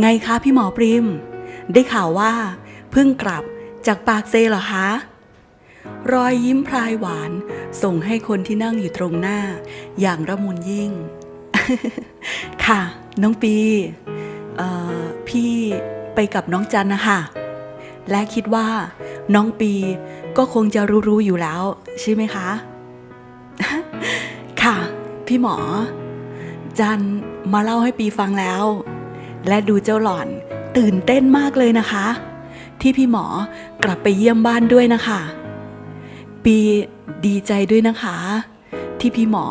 ไงคะพี่หมอปริม ได้ข่าวว่า เพิ่งกลับจากปากเซเหรอคะ รอยยิ้มพรายหวาน ส่งให้คนที่นั่งอยู่ตรงหน้า อย่างระมุนยิ่ง ค่ะ น้องปี พี่ไปกับน้องจันนะคะ และคิดว่า น้องปีก็คงจะรู้ๆอยู่แล้ว ใช่ไหมคะ ค่ะ พี่หมอ จันมาเล่าให้ปีฟังแล้ว และดูเจ้าหล่อน ตื่นเต้นมากเลยนะคะ ที่พี่หมอกลับไปเยี่ยมบ้านด้วยนะคะ ปีดีใจด้วยนะคะ ที่พี่หมอ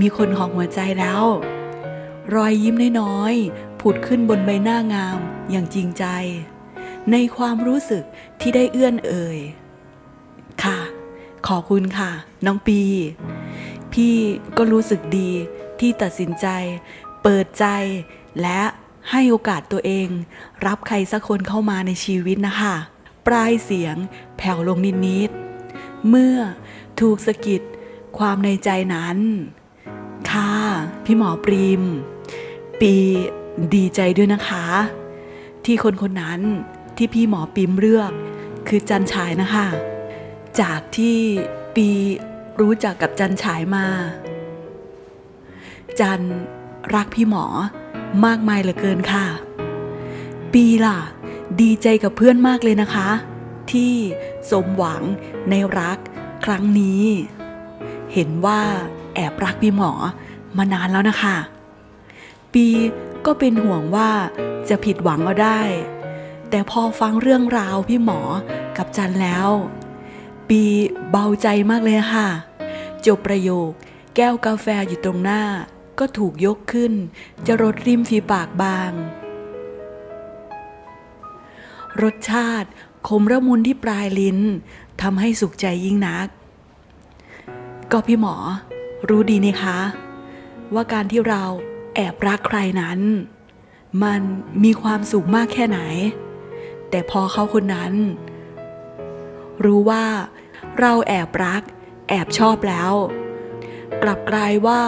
มีคนของหัวใจแล้ว รอยยิ้มน้อยๆผุดขึ้นบนใบหน้างามอย่างจริงใจ ในความรู้สึกที่ได้เอื้อนเอ่ย ค่ะ ขอบคุณค่ะ น้องปี พี่ก็รู้สึกดีที่ตัดสินใจ เปิดใจและ ให้โอกาสตัวเอง รับใครสักคนเข้ามาในชีวิตนะคะ ปลายเสียงแผ่วลงนิดๆเมื่อถูกสะกิดความในใจนั้น ค่ะ พี่หมอปริม ปีดีใจด้วยนะคะ ที่คนคนนั้นที่พี่หมอปิมเลือก คือจันฉายนะคะ จากที่ปีรู้จักกับจันฉายมา จันรักพี่หมอ มากมายเหลือเกินค่ะ ปีล่ะ ดีใจกับเพื่อนมากเลยนะคะ ที่สมหวังในรักครั้งนี้ เห็นว่าแอบรักพี่หมอมานานแล้วนะคะ ปีก็เป็นห่วงว่าจะผิดหวังเอาได้ แต่พอฟังเรื่องราวพี่หมอกับจันแล้ว ปีเบาใจมากเลยค่ะ จบประโยค แก้วกาแฟอยู่ตรงหน้า ก็ถูกยกขึ้น จะรดริมฝีปากบาง รสชาติขมระมุนที่ปลายลิ้นทำให้สุขใจยิ่งนัก ก็พี่หมอ รู้ดีนี่คะ ว่าการที่เราแอบรักใครนั้น มันมีความสุขมากแค่ไหน แต่พอเขาคนนั้น รู้ว่าเราแอบรัก แอบชอบแล้ว กลับกลายว่า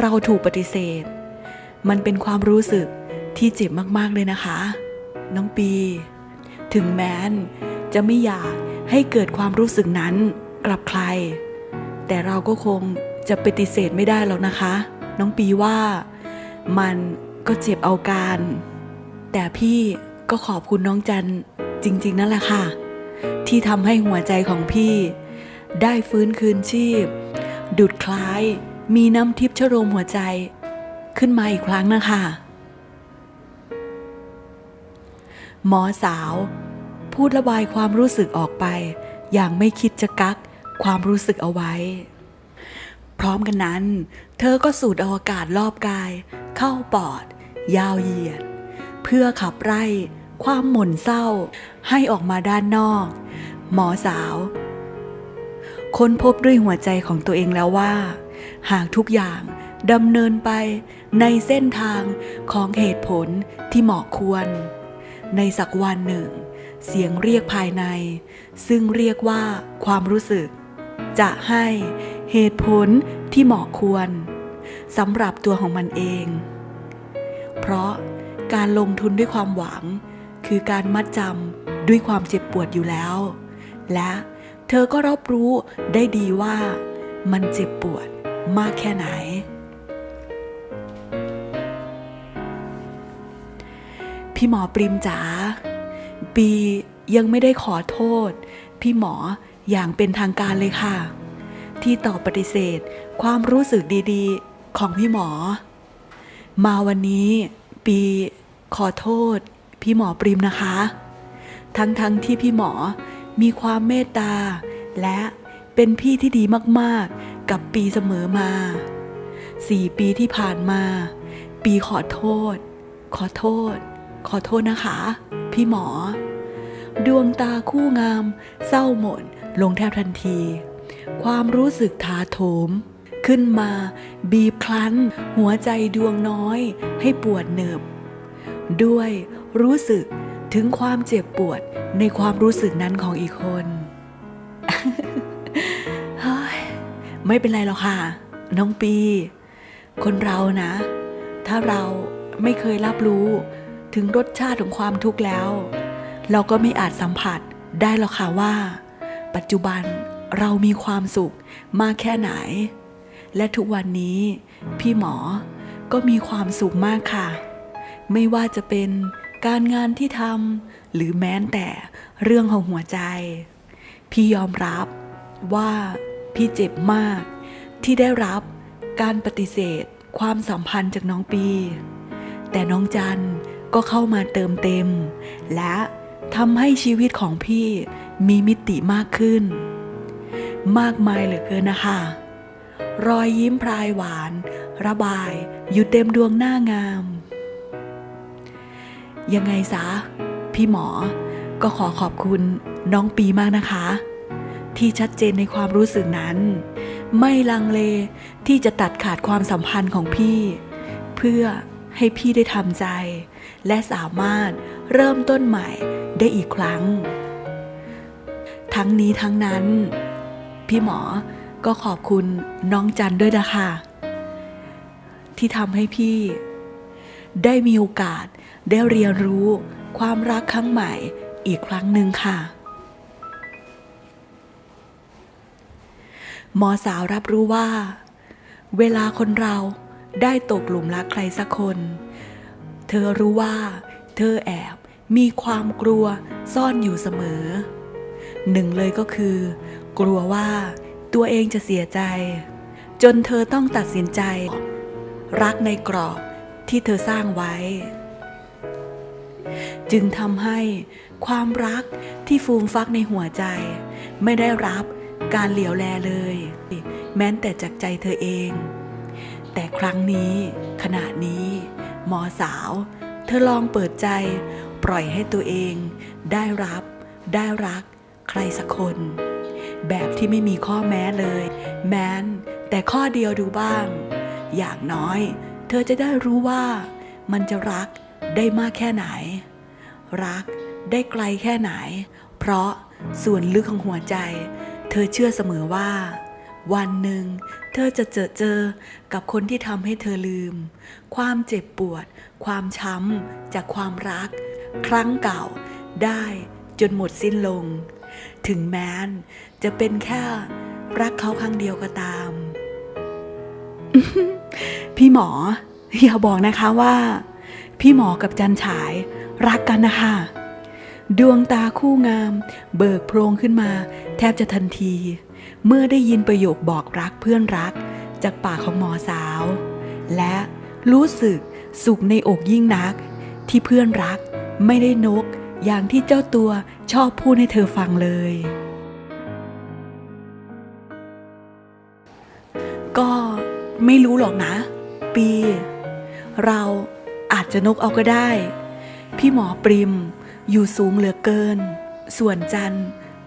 เราถูกปฏิเสธ มันเป็นความรู้สึกที่เจ็บมากๆเลยนะคะ น้องปี ถึงแม้น จะไม่อยากให้เกิดความรู้สึกนั้นกลับใคร แต่เราก็คงจะปฏิเสธไม่ได้แล้วนะคะ น้องปีว่ามันก็เจ็บเอาการ แต่พี่ก็ขอบคุณน้องจันจริง ๆ นั่นแหละค่ะ ที่ทำให้หัวใจของพี่ ได้ฟื้นคืนชีพ ดุดคล้าย มีน้ำทิพย์ชโรมหัวใจขึ้นมาอีกครั้งนะคะ หมอสาว พูดระบายความรู้สึกออกไป อย่างไม่คิดจะกักความรู้สึกเอาไว้ พร้อมกันนั้น เธอก็สูดอวกาศรอบกาย เข้าปอด ยาวเหยียด เพื่อขับไล่ความหม่นเศร้า ให้ออกมาด้านนอก หมอสาว ค้นพบด้วยหัวใจของตัวเองแล้วว่า หากทุกอย่างดำเนินไปในเส้นทางของเหตุผลที่เหมาะควร ในสักวันหนึ่ง เสียงเรียกภายใน ซึ่งเรียกว่าความรู้สึก จะให้เหตุผลที่เหมาะควรสำหรับตัวของมันเอง เพราะการลงทุนด้วยความหวัง คือการมัดจำด้วยความเจ็บปวดอยู่แล้ว และเธอก็รับรู้ได้ดีว่ามันเจ็บปวด มากแค่ไหน พี่หมอปริมจ๋าปียังไม่ได้ขอโทษ พี่หมออย่างเป็นทางการเลยค่ะ ที่ตอบปฏิเสธความรู้สึกดีๆของพี่หมอ มาวันนี้ปีขอโทษ พี่หมอปริมนะคะ ทั้งๆทที่พี่หมอมีความเมตตาและเป็นพี่ที่ดีมากๆ กับปีเสมอมาสี่ปีที่ผ่านมา ปีขอโทษ ขอโทษ ขอโทษนะคะ พี่หมอ ดวงตาคู่งาม เศร้าหม่นลงแทบทันที ความรู้สึกถาโถม ขึ้นมาบีบคลั้น หัวใจดวงน้อยให้ปวดเหนบด้วยรู้สึกถึงความเจ็บปวดในความรู้สึกนั้นของอีกคน ไม่เป็นไรหรอกค่ะ น้องปี คนเรานะ ถ้าเราไม่เคยรับรู้ถึงรสชาติของความทุกข์แล้ว เราก็ไม่อาจสัมผัสได้หรอกค่ะว่า ปัจจุบันเรามีความสุขมากแค่ไหน และทุกวันนี้พี่หมอก็มีความสุขมากค่ะ ไม่ว่าจะเป็นการงานที่ทำหรือแม้แต่เรื่องของหัวใจ พี่ยอมรับว่า พี่เจ็บมาก ที่ได้รับการปฏิเสธ ความสัมพันธ์จากน้องปี แต่น้องจันก็เข้ามาเติมเต็ม และทำให้ชีวิตของพี่มีมิติมากขึ้น มากมายเหลือเกินนะคะ รอยยิ้มพรายหวาน ระบาย อยู่เต็มดวงหน้างาม ยังไงซะ พี่หมอก็ขอขอบคุณน้องปีมากนะคะ ที่ชัดเจนในความรู้สึกนั้น ไม่ลังเลที่จะตัดขาดความสัมพันธ์ของพี่ เพื่อให้พี่ได้ทำใจ และสามารถเริ่มต้นใหม่ได้อีกครั้ง ทั้งนี้ทั้งนั้น พี่หมอก็ขอบคุณน้องจันด้วยนะคะที่ทำให้พี่ ได้มีโอกาสได้เรียนรู้ความรักครั้งใหม่อีกครั้งหนึ่งค่ะ หมอสาวรับรู้ว่า เวลาคนเราได้ตกหลุมรักใครสักคน เธอรู้ว่า เธอแอบมีความกลัวซ่อนอยู่เสมอ หนึ่งเลยก็คือ กลัวว่าตัวเองจะเสียใจ จนเธอต้องตัดสินใจ รักในกรอบที่เธอสร้างไว้ จึงทำให้ความรักที่ฟูมฟักในหัวใจ ไม่ได้รับ การเหลียวแลเลย แม้แต่จากใจเธอเอง แต่ครั้งนี้ ขณะนี้ หมอสาว เธอลองเปิดใจ ปล่อยให้ตัวเอง ได้รับ ได้รัก ใครสักคน แบบที่ไม่มีข้อแม้เลย แม้น แต่ข้อเดียวดูบ้าง อย่างน้อย เธอจะได้รู้ว่า มันจะรักได้มากแค่ไหน รักได้ไกลแค่ไหน เพราะส่วนลึกของหัวใจ เธอเชื่อเสมอว่า วันหนึ่ง เธอจะเจอเจอกับคนที่ทำให้เธอลืม ความเจ็บปวด ความช้ำจากความรัก ครั้งเก่าได้จนหมดสิ้นลง ถึงแม้นจะเป็นแค่รักเขาครั้งเดียวก็ตาม พี่หมอ อย่าบอกนะคะว่า พี่หมอกับจันฉายรักกันนะคะ ดวงตาคู่งาม เบิกโพรงขึ้นมา แทบจะทันที เมื่อได้ยินประโยคบอกรักเพื่อนรัก จากปากของหมอสาว และรู้สึกสุขในอกยิ่งนัก ที่เพื่อนรักไม่ได้นก อย่างที่เจ้าตัวชอบพูดให้เธอฟังเลย ก็ไม่รู้หรอกนะ ปี เราอาจจะนกเอาก็ได้ พี่หมอปริม อยู่สูงเหลือเกิน ส่วนจัน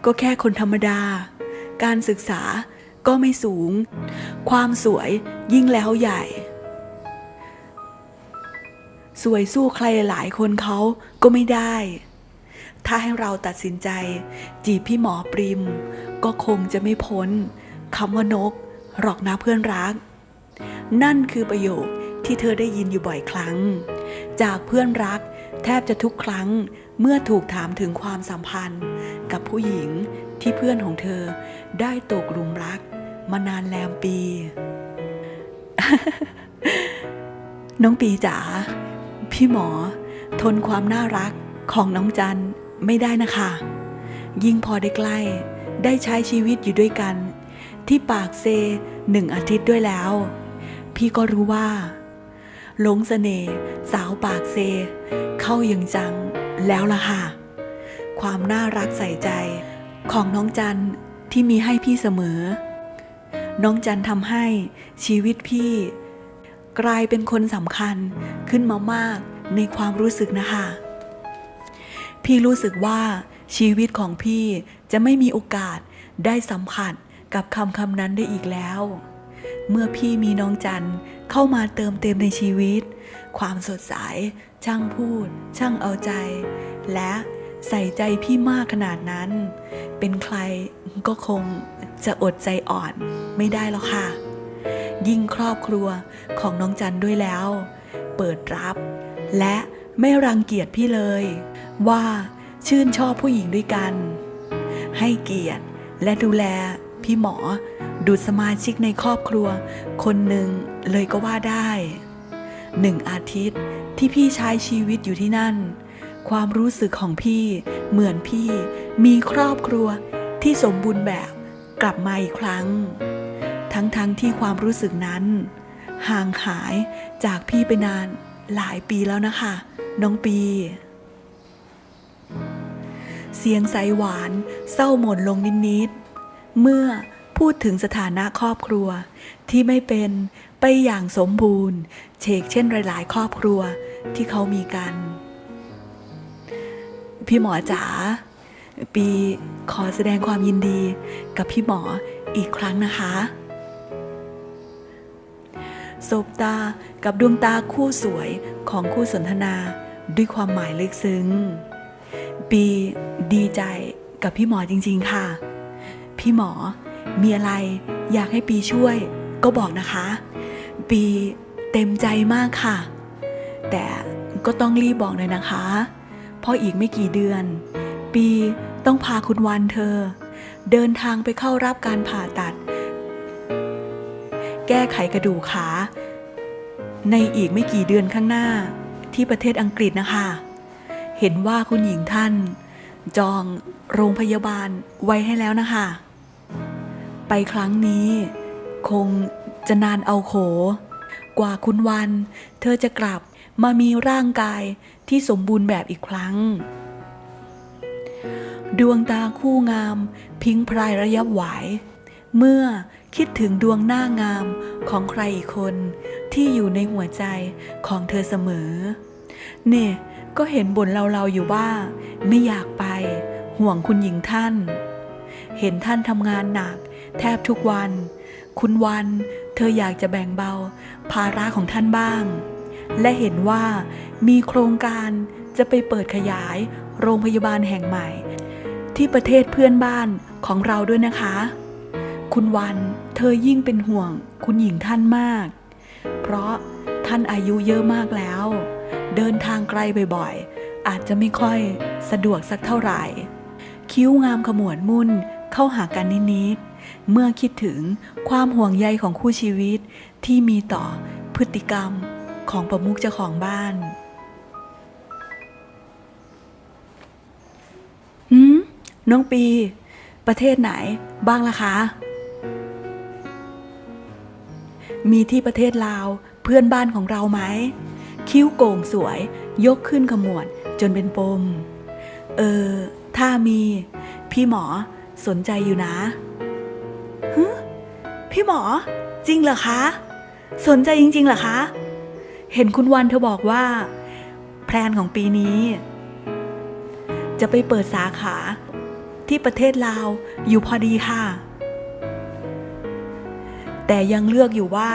ก็แค่คนธรรมดา การศึกษาก็ไม่สูง ความสวยยิ่งแล้วใหญ่ สวยสู้ใครหลายคนเขาก็ไม่ได้ ถ้าให้เราตัดสินใจ จีบพี่หมอปริม ก็คงจะไม่พ้นคำว่านกหรอกนะเพื่อนรัก นั่นคือประโยคที่เธอได้ยินอยู่บ่อยครั้ง จากเพื่อนรักแทบจะทุกครั้ง เมื่อถูกถามถึงความสัมพันธ์กับผู้หญิงที่เพื่อนของเธอได้ตกหลุมรักมานานแลมปี น้องปีจ๋าพี่หมอ ทนความน่ารักของน้องจันไม่ได้นะคะ ยิ่งพอได้ใกล้ ได้ใช้ชีวิตอยู่ด้วยกัน ที่ปากเซหนึ่งอาทิตย์ด้วยแล้ว พี่ก็รู้ว่าหลงเสน่ห์สาวปากเซ เข้าอย่างจัง แล้วล่ะค่ะ ความน่ารักใส่ใจของน้องจันที่มีให้พี่เสมอ น้องจันทำให้ชีวิตพี่ กลายเป็นคนสำคัญขึ้นมามากในความรู้สึกนะคะ พี่รู้สึกว่าชีวิตของพี่จะไม่มีโอกาสได้สัมผัสกับคำคำนั้นได้อีกแล้ว เมื่อพี่มีน้องจันเข้ามาเติมเต็มในชีวิต ความสดใส ช่างพูด ช่างเอาใจ และใส่ใจพี่มากขนาดนั้น เป็นใครก็คงจะอดใจอ่อนไม่ได้แล้วค่ะ ยิ่งครอบครัวของน้องจันด้วยแล้ว เปิดรับ และไม่รังเกียจพี่เลย ว่าชื่นชอบผู้หญิงด้วยกัน ให้เกียรติและดูแลพี่หมอดูสมาชิกในครอบครัว คนหนึ่งเลยก็ว่าได้หนึ่งอาทิตย์ ที่พี่ใช้ชีวิตอยู่ที่นั่น ความรู้สึกของพี่เหมือนพี่มีครอบครัวที่สมบูรณ์แบบกลับมาอีกครั้ง ทั้งๆทที่ความรู้สึกนั้น ห่างหายจากพี่ไปนานหลายปีแล้วนะคะ น้องปี เสียงใสหวานเศร้าหม่นลงนิดๆเมื่อพูดถึงสถานะครอบครัวที่ไม่เป็นไปอย่างสมบูรณ์เชกเช่นหลาย ๆ ครอบครัว ที่เขามีกัน พี่หมอจ๋าปีขอแสดงความยินดีกับพี่หมออีกครั้งนะคะสบตากับดวงตาคู่สวยของคู่สนทนาด้วยความหมายลึกซึ้ง ปีดีใจกับพี่หมอจริงๆค่ะ พี่หมอมีอะไรอยากให้ปีช่วยก็บอกนะคะ ปีเต็มใจมากค่ะ แต่ก็ต้องรีบบอกเลยนะคะ เพราะอีกไม่กี่เดือน ปีต้องพาคุณวันเธอ เดินทางไปเข้ารับการผ่าตัด แก้ไขกระดูกขา ในอีกไม่กี่เดือนข้างหน้าที่ประเทศอังกฤษนะคะ เห็นว่าคุณหญิงท่าน จองโรงพยาบาลไว้ให้แล้วนะคะ ไปครั้งนี้ คงจะนานเอาโข กว่าคุณวัน เธอจะกลับ มามีร่างกายที่สมบูรณ์แบบอีกครั้ง ดวงตาคู่งาม พิงพรายระยับไหว เมื่อคิดถึงดวงหน้างามของใครอีกคนที่อยู่ในหัวใจของเธอเสมอ เนี่ยก็เห็นบ่นเราๆอยู่ว่า ไม่อยากไปห่วงคุณหญิงท่าน เห็นท่านทำงานหนัก แทบทุกวัน คุณวันเธออยากจะแบ่งเบา ภาระของท่านบ้าง และเห็นว่ามีโครงการจะไปเปิดขยายโรงพยาบาลแห่งใหม่ ที่ประเทศเพื่อนบ้านของเราด้วยนะคะ คุณวันเธอยิ่งเป็นห่วงคุณหญิงท่านมาก เพราะท่านอายุเยอะมากแล้ว เดินทางไกลบ่อยๆ อาจจะไม่ค่อยสะดวกสักเท่าไหร่ คิ้วงามขมวดมุ่นเข้าหากันนิดๆ เมื่อคิดถึงความห่วงใยของคู่ชีวิตที่มีต่อพฤติกรรม ของประมุขเจ้าของบ้าน หืม น้องปี ประเทศไหนบ้างล่ะคะ มีที่ประเทศลาว เพื่อนบ้านของเราไหม คิ้วโก่งสวย ยกขึ้นขมวด จนเป็นปม เออ ถ้ามี พี่หมอสนใจอยู่นะฮึพี่หมอ จริงเหรอคะ สนใจจริงๆเหรอคะ เห็นคุณวันเธอบอกว่า แพลนของปีนี้ จะไปเปิดสาขาที่ประเทศลาวอยู่พอดีค่ะ แต่ยังเลือกอยู่ว่า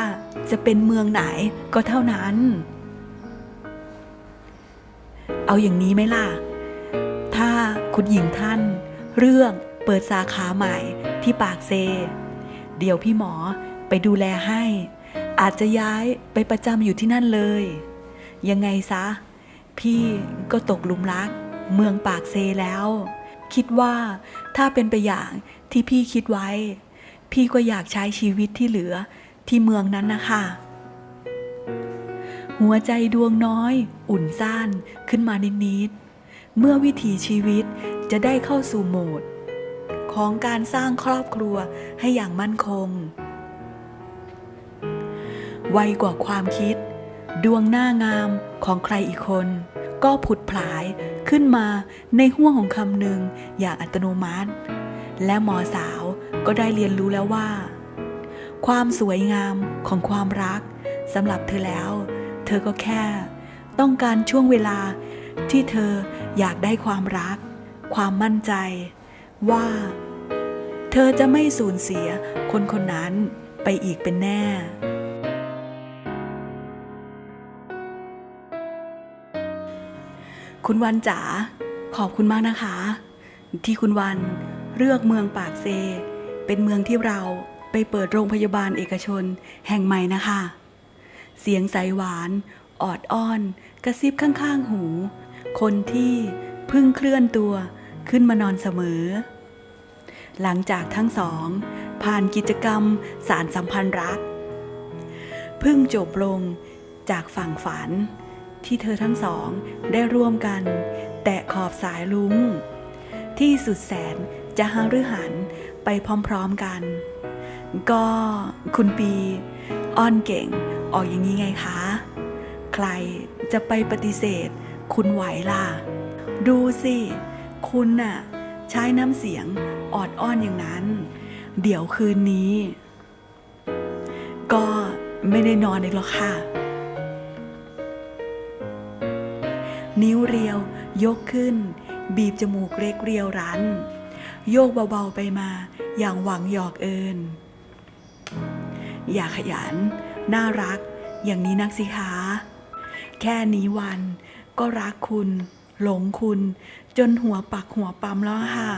จะเป็นเมืองไหนก็เท่านั้น เอาอย่างนี้ไหมล่ะ ถ้าคุณหญิงท่านเลือกเปิดสาขาใหม่ที่ปากเซ เดี๋ยวพี่หมอไปดูแลให้ อาจจะย้ายไปประจำอยู่ที่นั่นเลย ยังไงซะ พี่ก็ตกหลุมรัก เมืองปากเซแล้ว คิดว่าถ้าเป็นไปอย่างที่พี่คิดไว้ พี่ก็อยากใช้ชีวิตที่เหลือที่เมืองนั้นนะคะ หัวใจดวงน้อย อุ่นซ่านขึ้นมานิดๆเมื่อวิถีชีวิตจะได้เข้าสู่โหมด ของการสร้างครอบครัวให้อย่างมั่นคง ไวกว่าความคิด ดวงหน้างามของใครอีกคน ก็ผุดผลายขึ้นมาในห้วงของคำหนึ่งอย่างอัตโนมัติ และหมอสาวก็ได้เรียนรู้แล้วว่า ความสวยงามของความรักสำหรับเธอแล้ว เธอก็แค่ ต้องการช่วงเวลาที่เธออยากได้ความรัก ความมั่นใจ ว่า เธอจะไม่สูญเสียคนคนนั้นไปอีกเป็นแน่ คุณวันจ๋าขอบคุณมากนะคะ ที่คุณวันเลือกเมืองปากเซ เป็นเมืองที่เราไปเปิดโรงพยาบาลเอกชนแห่งใหม่นะคะ เสียงใสหวาน ออดอ้อน กระซิบข้างๆหู คนที่เพิ่งเคลื่อนตัวขึ้นมานอนเสมอ หลังจากทั้งสอง ผ่านกิจกรรมสารสัมพันธ์รัก เพิ่งจบลงจากฝั่งฝัน ที่เธอทั้งสองได้ร่วมกัน แตะขอบสายลุงที่สุดแสนจะหารือหันไปพร้อมๆกัน ก็คุณปี อ้อนเก่งออกอย่างนี้ไงคะ ใครจะไปปฏิเสธ คุณไหวล่ะ ดูสิ คุณน่ะ ใช้น้ำเสียงออดอ้อนอย่างนั้น เดี๋ยวคืนนี้ ก็ไม่ได้นอนอีกหรอกค่ะ นิ้วเรียว ยกขึ้น บีบจมูกเล็กเรียวรัน โยกเบาๆไปมาอย่างหวังหยอกเอิน อย่าขยัน น่ารัก อย่างนี้นักสิคะแค่นี้วันก็รักคุณ หลงคุณ จนหัวปักหัวปั๊มแล้วค่ะ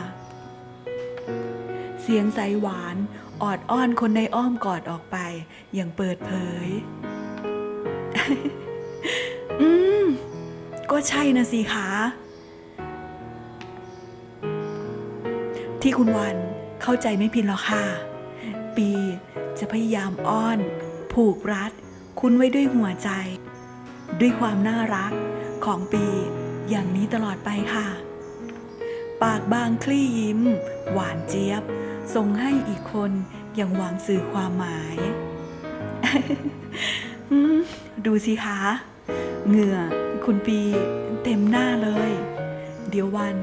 เสียงใสหวานออดอ้อนคนในอ้อมกอดออกไป อย่างเปิดเผย อืม ก็ใช่นะสิคะที่คุณวันเข้าใจไม่ผิดหรอกค่ะ ปีจะพยายามอ้อน ผูกรัด คุณไว้ด้วยหัวใจ ด้วยความน่ารักของปีอย่างนี้ตลอดไปค่ะ ปากบางคลี่ยิ้ม หวานเจี๊ยบ ส่งให้อีกคนอย่างหวังสื่อความหมาย ดูสิคะ เหงื่อ คุณปีเต็มหน้าเลย เดี๋ยววัน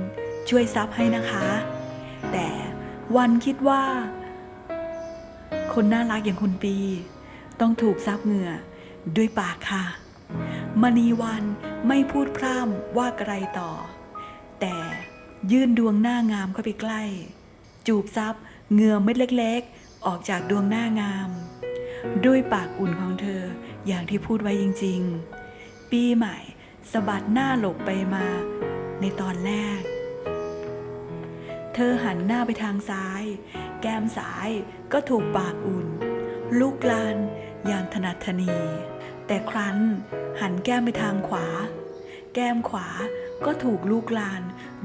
ช่วยซับให้นะคะ แต่วันคิดว่า คนน่ารักอย่างคุณปี ต้องถูกซับเหงื่อด้วยปากค่ะ มณีวันไม่พูดพร่ำว่าอะไรต่อ แต่ยื่นดวงหน้างามเข้าไปใกล้ จูบซับเหงื่อเม็ดเล็กๆ ออกจากดวงหน้างาม ด้วยปากอุ่นของเธออย่างที่พูดไว้จริง ๆ ปีใหม่ สะบัดหน้าหลบไปมา ในตอนแรก เธอหันหน้าไปทางซ้าย แก้มซ้ายก็ถูกปากอุ่น ลูกลานอย่างถนัดถนี แต่ครั้นหันแก้มไปทางขวา แก้มขวาก็ถูกลูกลาน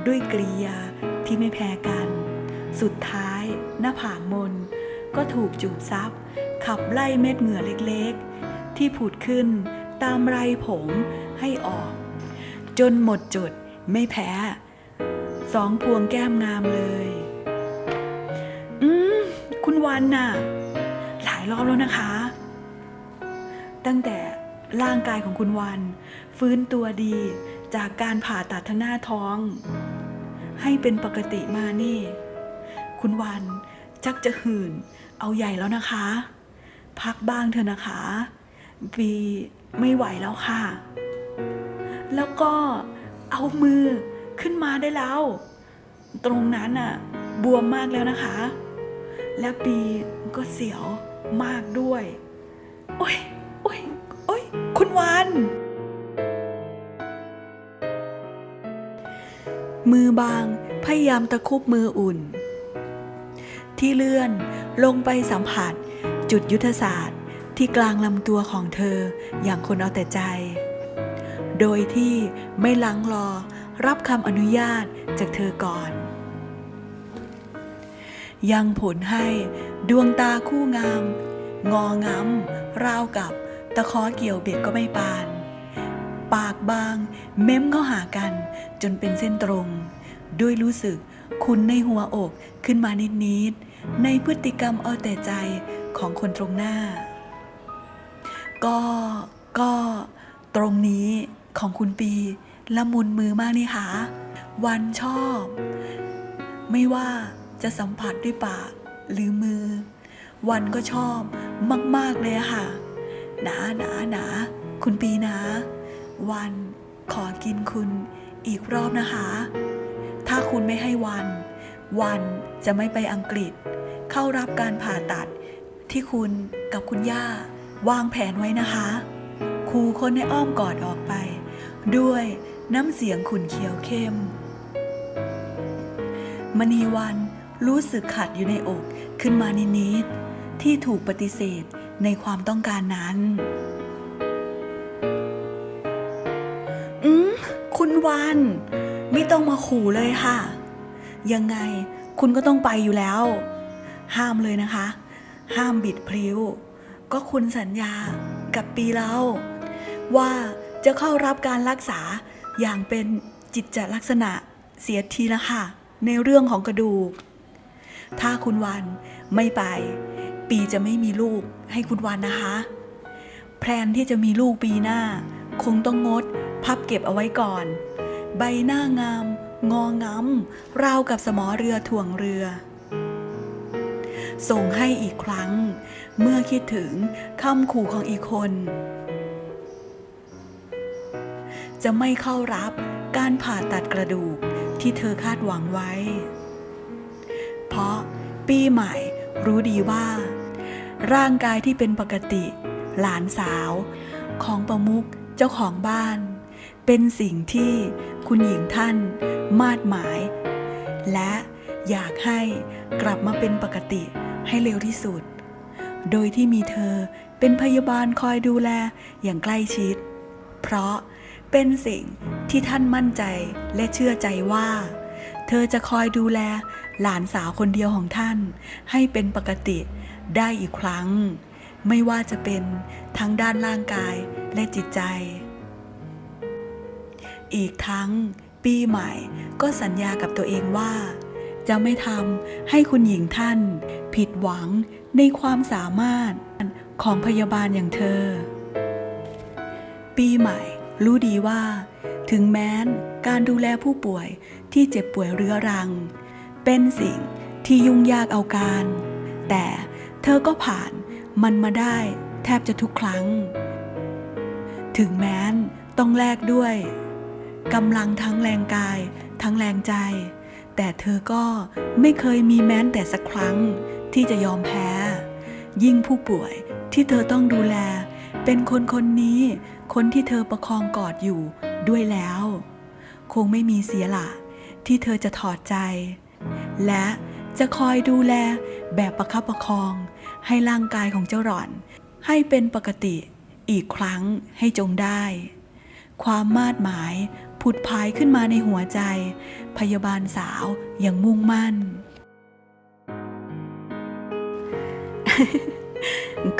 ด้วยกริยาที่ไม่แพ้กัน สุดท้ายหน้าผากมน ก็ถูกจูบซับขับไล่เม็ดเหงื่อเล็กๆ ที่ผุดขึ้นตามไรผม ให้ออก จนหมดจุดไม่แพ้ สองพวงแก้มงามเลย อืม คุณวันน่ะ หลายรอบแล้วนะคะ ตั้งแต่ร่างกายของคุณวัน ฟื้นตัวดีจากการผ่าตัดทางหน้าท้อง ให้เป็นปกติมานี่ คุณวันชักจะหื่น เอาใหญ่แล้วนะคะ พักบ้างเถอะนะคะ ปีไม่ไหวแล้วค่ะ แล้วก็เอามือขึ้นมาได้แล้ว ตรงนั้นน่ะบวมมากแล้วนะคะ และปีก็เสียวมากด้วย โอ้ยโอ้ยโอ้ยคุณวันมือบางพยายามตะคุบมืออุ่น ที่เลื่อนลงไปสัมผัสจุดยุทธศาสตร์ที่กลางลำตัวของเธออย่างคนเอาแต่ใจ โดยที่ไม่ลังรอรับคำอนุญาตจากเธอก่อน ยังผลให้ดวงตาคู่งาม งองำราวกับตะขอเกี่ยวเบ็ดก็ไม่ปาน ปากบางเม้มเข้าหากันจนเป็นเส้นตรง ด้วยรู้สึกคุณในหัวอกขึ้นมานิดๆในพฤติกรรมเอาแต่ใจของคนตรงหน้า ก็ก็ตรงนี้ ของคุณปีละมุนมือมากนี่คะวันชอบ ไม่ว่าจะสัมผัสด้วยปากหรือมือ วันก็ชอบมาก ๆ เลยค่ะ หนาหนาหนาคุณปีนะ วันขอกินคุณอีกรอบนะคะ ถ้าคุณไม่ให้วัน วันจะไม่ไปอังกฤษ เข้ารับการผ่าตัดที่คุณกับคุณย่าวางแผนไว้นะคะครูคนในอ้อมกอดออกไป ด้วยน้ำเสียงขุนเขียวเข้ม มณีวันรู้สึกขัดอยู่ในอกขึ้นมานิดๆที่ถูกปฏิเสธในความต้องการนั้น อืม คุณวัน ไม่ต้องมาขู่เลยค่ะ ยังไงคุณก็ต้องไปอยู่แล้ว ห้ามเลยนะคะ ห้ามบิดพลิ้ว ก็คุณสัญญากับปีเรา ว่า จะเข้ารับการรักษาอย่างเป็นจิตจลักษณะเสียทีละค่ะ ในเรื่องของกระดูก ถ้าคุณวันไม่ไป ปีจะไม่มีลูกให้คุณวันนะคะ แพลนที่จะมีลูกปีหน้า คงต้องงด พับเก็บเอาไว้ก่อน ใบหน้างาม งองำราวกับสมอเรือถ่วงเรือ ส่งให้อีกครั้ง เมื่อคิดถึงคำขู่ของอีกคน จะไม่เข้ารับการผ่าตัดกระดูกที่เธอคาดหวังไว้ เพราะปีใหม่รู้ดีว่า ร่างกายที่เป็นปกติ หลานสาว ของประมุขเจ้าของบ้าน เป็นสิ่งที่คุณหญิงท่าน มาดหมาย และอยากให้กลับมาเป็นปกติให้เร็วที่สุด โดยที่มีเธอเป็นพยาบาลคอยดูแลอย่างใกล้ชิด เพราะ เป็นสิ่งที่ท่านมั่นใจและเชื่อใจว่า เธอจะคอยดูแลหลานสาวคนเดียวของท่าน ให้เป็นปกติได้อีกครั้ง ไม่ว่าจะเป็นทั้งด้านร่างกายและจิตใจ อีกทั้งปีใหม่ก็สัญญากับตัวเองว่า จะไม่ทำให้คุณหญิงท่าน ผิดหวังในความสามารถของพยาบาลอย่างเธอ ปีใหม่ รู้ดีว่า ถึงแม้นการดูแลผู้ป่วยที่เจ็บป่วยเรื้อรัง เป็นสิ่งที่ยุ่งยากเอาการ แต่เธอก็ผ่านมันมาได้แทบจะทุกครั้ง ถึงแม้นต้องแลกด้วยกำลังทั้งแรงกาย ทั้งแรงใจ แต่เธอก็ไม่เคยมีแม้นแต่สักครั้งที่จะยอมแพ้ ยิ่งผู้ป่วยที่เธอต้องดูแล เป็นคนคนนี้ คนที่เธอประคองกอดอยู่ด้วยแล้ว คงไม่มีเสียละที่เธอจะถอดใจ และจะคอยดูแลแบบประคับประคอง ให้ร่างกายของเจ้าหล่อน ให้เป็นปกติอีกครั้งให้จงได้ ความมาดหมายผุดพายขึ้นมาในหัวใจ พยาบาลสาวอย่างมุ่งมั่น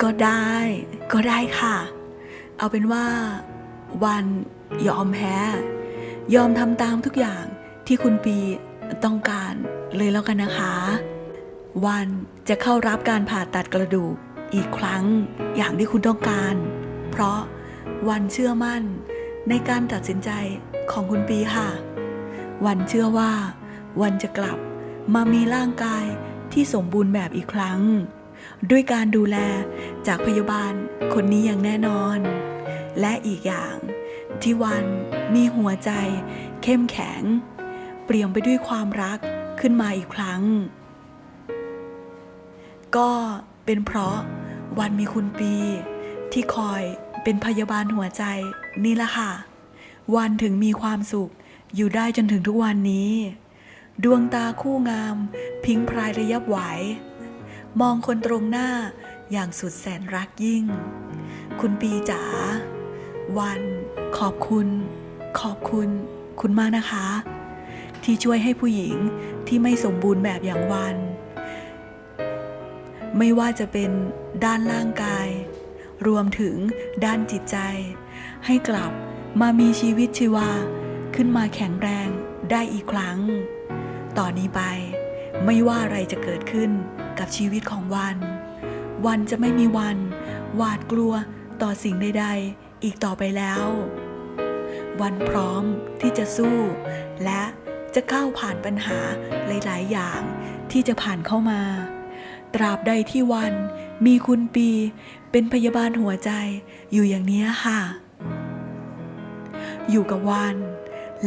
ก็ได้ ก็ได้ค่ะ เอาเป็นว่า วันยอมแพ้ ยอมทำตามทุกอย่างที่คุณปีต้องการเลยแล้วกันนะคะ วันจะเข้ารับการผ่าตัดกระดูกอีกครั้งอย่างที่คุณต้องการ เพราะวันเชื่อมั่นในการตัดสินใจของคุณปีค่ะ วันเชื่อว่า วันจะกลับมามีร่างกายที่สมบูรณ์แบบอีกครั้ง ด้วยการดูแลจากพยาบาลคนนี้อย่างแน่นอน และอีกอย่าง ที่วันมีหัวใจ เข้มแข็ง เปลี่ยมไปด้วยความรักขึ้นมาอีกครั้ง ก็เป็นเพราะวันมีคุณปี ที่คอยเป็นพยาบาลหัวใจนี่ละค่ะ วันถึงมีความสุขอยู่ได้จนถึงทุกวันนี้ ดวงตาคู่งาม พิงพรายระยับไหว มองคนตรงหน้าอย่างสุดแสนรักยิ่ง คุณปีจ๋า วัน ขอบคุณ ขอบคุณ คุณมากนะคะ ที่ช่วยให้ผู้หญิงที่ไม่สมบูรณ์แบบอย่างวัน ไม่ว่าจะเป็นด้านร่างกาย รวมถึงด้านจิตใจ ให้กลับมามีชีวิตชีวา ขึ้นมาแข็งแรงได้อีกครั้ง ต่อนนี้ไป ไม่ว่าอะไรจะเกิดขึ้นกับชีวิตของวัน วันจะไม่มีวัน หวาดกลัวต่อสิ่งใด ๆ อีกต่อไปแล้ว วันพร้อมที่จะสู้ และจะก้าวผ่านปัญหาหลาย ๆ อย่างที่จะผ่านเข้ามา ตราบใดที่วันมีคุณปี เป็นพยาบาลหัวใจอยู่อย่างนี้ค่ะ อยู่กับวัน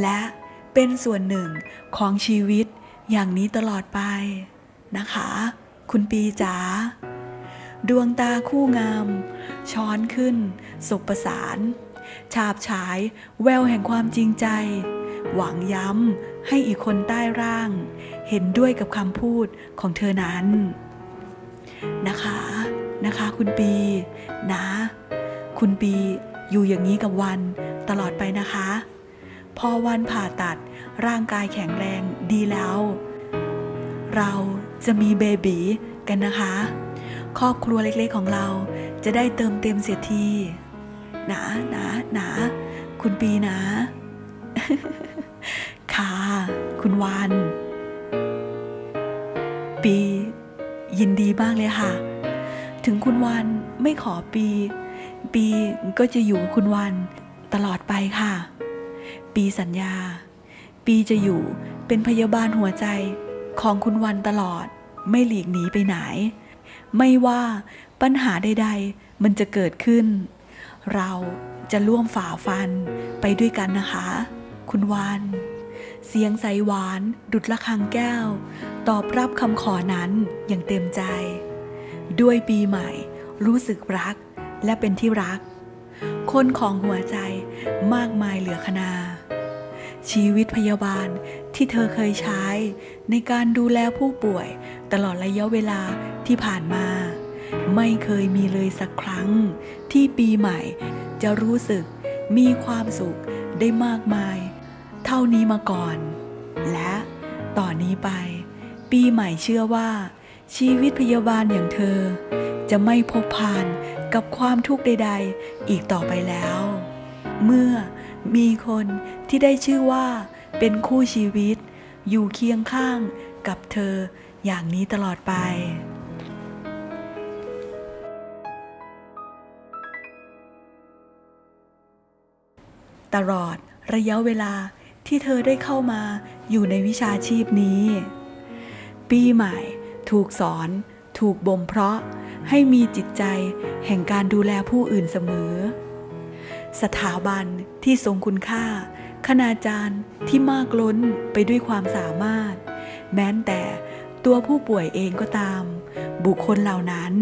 และเป็นส่วนหนึ่งของชีวิตอย่างนี้ตลอดไปนะคะ คุณปีจ๋า ดวงตาคู่งาม ช้อนขึ้นสบประสาน ฉาบฉาย แววแห่งความจริงใจ หวังย้ำให้อีกคนใต้ร่าง เห็นด้วยกับคำพูดของเธอนั้น นะคะนะคะคุณปี นะ คุณปีอยู่อย่างนี้กับวันตลอดไปนะคะ พอวันผ่าตัดร่างกายแข็งแรงดีแล้ว เราจะมีเบบีกันนะคะ ครอบครัวเล็กๆของเราจะได้เติมเต็มเสียทีหนาหนาหนาคุณปีนะ ค่ะ คุณวานปี ยินดีมากเลยค่ะ ถึงคุณวันไม่ขอปี ปีก็จะอยู่คุณวันตลอดไปค่ะ ปีสัญญา ปีจะอยู่เป็นพยาบาลหัวใจของคุณวันตลอด ไม่หลีกหนีไปไหน ไม่ว่าปัญหาใด ๆ มันจะเกิดขึ้น เราจะร่วมฝ่าฟันไปด้วยกันนะคะ คุณวันเสียงใสหวานดุดละคังแก้ว ตอบรับคำขอนั้นอย่างเต็มใจ ด้วยปีใหม่ รู้สึกรักและเป็นที่รัก คนของหัวใจมากมายเหลือขนา ชีวิตพยาบาลที่เธอเคยใช้ ในการดูแลผู้ป่วยตลอดระยะเวลาที่ผ่านมา ไม่เคยมีเลยสักครั้ง ที่ปีใหม่จะรู้สึกมีความสุขได้มากมาย เท่านี้มาก่อน และต่อนนี้ไป ปีใหม่เชื่อว่า ชีวิตพยาบาลอย่างเธอ จะไม่พบผ่านกับความทุกข์ใด ๆ อีกต่อไปแล้ว เมื่อ มีคนที่ได้ชื่อว่าเป็นคู่ชีวิต อยู่เคียงข้างกับเธออย่างนี้ตลอดไปตลอดระยะเวลาที่เธอได้เข้ามาอยู่ในวิชาชีพนี้ ปีใหม่ถูกสอน ถูกบ่มเพาะให้มีจิตใจแห่งการดูแลผู้อื่นเสมอ สถาบันที่ทรงคุณค่า คณาจารย์ที่มากล้นไปด้วยความสามารถ แม้แต่ตัวผู้ป่วยเองก็ตาม บุคคลเหล่านั้น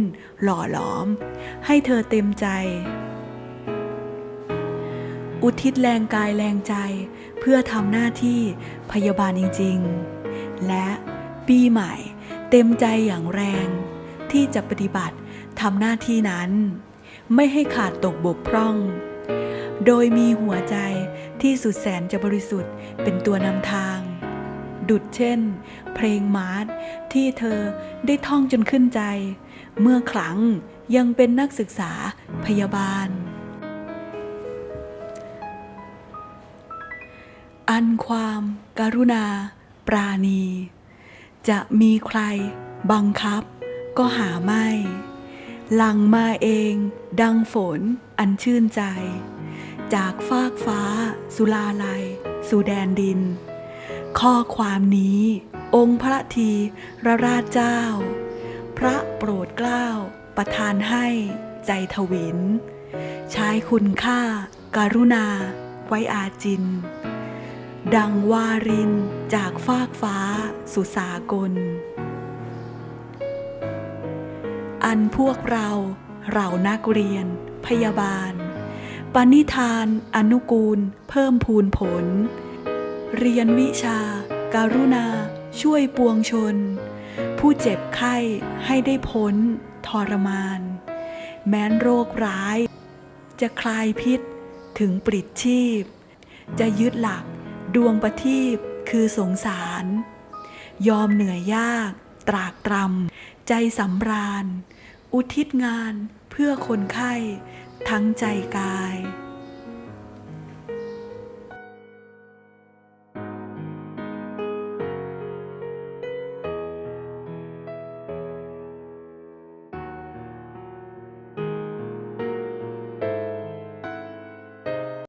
หล่อหลอม ให้เธอเต็มใจ อุทิศแรงกายแรงใจ เพื่อทำหน้าที่พยาบาลจริง ๆ และปีใหม่เต็มใจอย่างแรง ที่จะปฏิบัติทำหน้าที่นั้น ไม่ให้ขาดตกบกพร่อง โดยมีหัวใจที่สุดแสนจะบริสุทธิ์เป็นตัวนำทาง ดุดเช่น เพลงมาร์ทที่เธอได้ท่องจนขึ้นใจ เมื่อครั้งยังเป็นนักศึกษาพยาบาล อันความการุณา ปราณี จะมีใครบังคับก็หาไม่ หลังมาเองดังฝนอันชื่นใจ จากฟากฟ้า สุลาลัย สู่แดนดิน ข้อความนี้ องค์พระทีรราชเจ้า พระโปรดเกล้า ประทานให้ใจทวิน ใช้คุณค่าการุณา ไว้อาจิน ดังวารินจากฟากฟ้า สุสากล อันพวกเราเรานักเรียน พยาบาล ปณิธาน อนุกูล เพิ่มพูนผล เรียนวิชา การุณา ช่วยปวงชน ผู้เจ็บไข้ให้ได้พ้น ทรมาน แม้นโรคร้าย จะคลายพิษถึงปลิดชีพ จะยึดหลักดวงประทีปคือสงสาร ยอมเหนื่อยยาก ตรากตรำใจสำราญ อุทิศงานเพื่อคนไข้ ทั้งใจกาย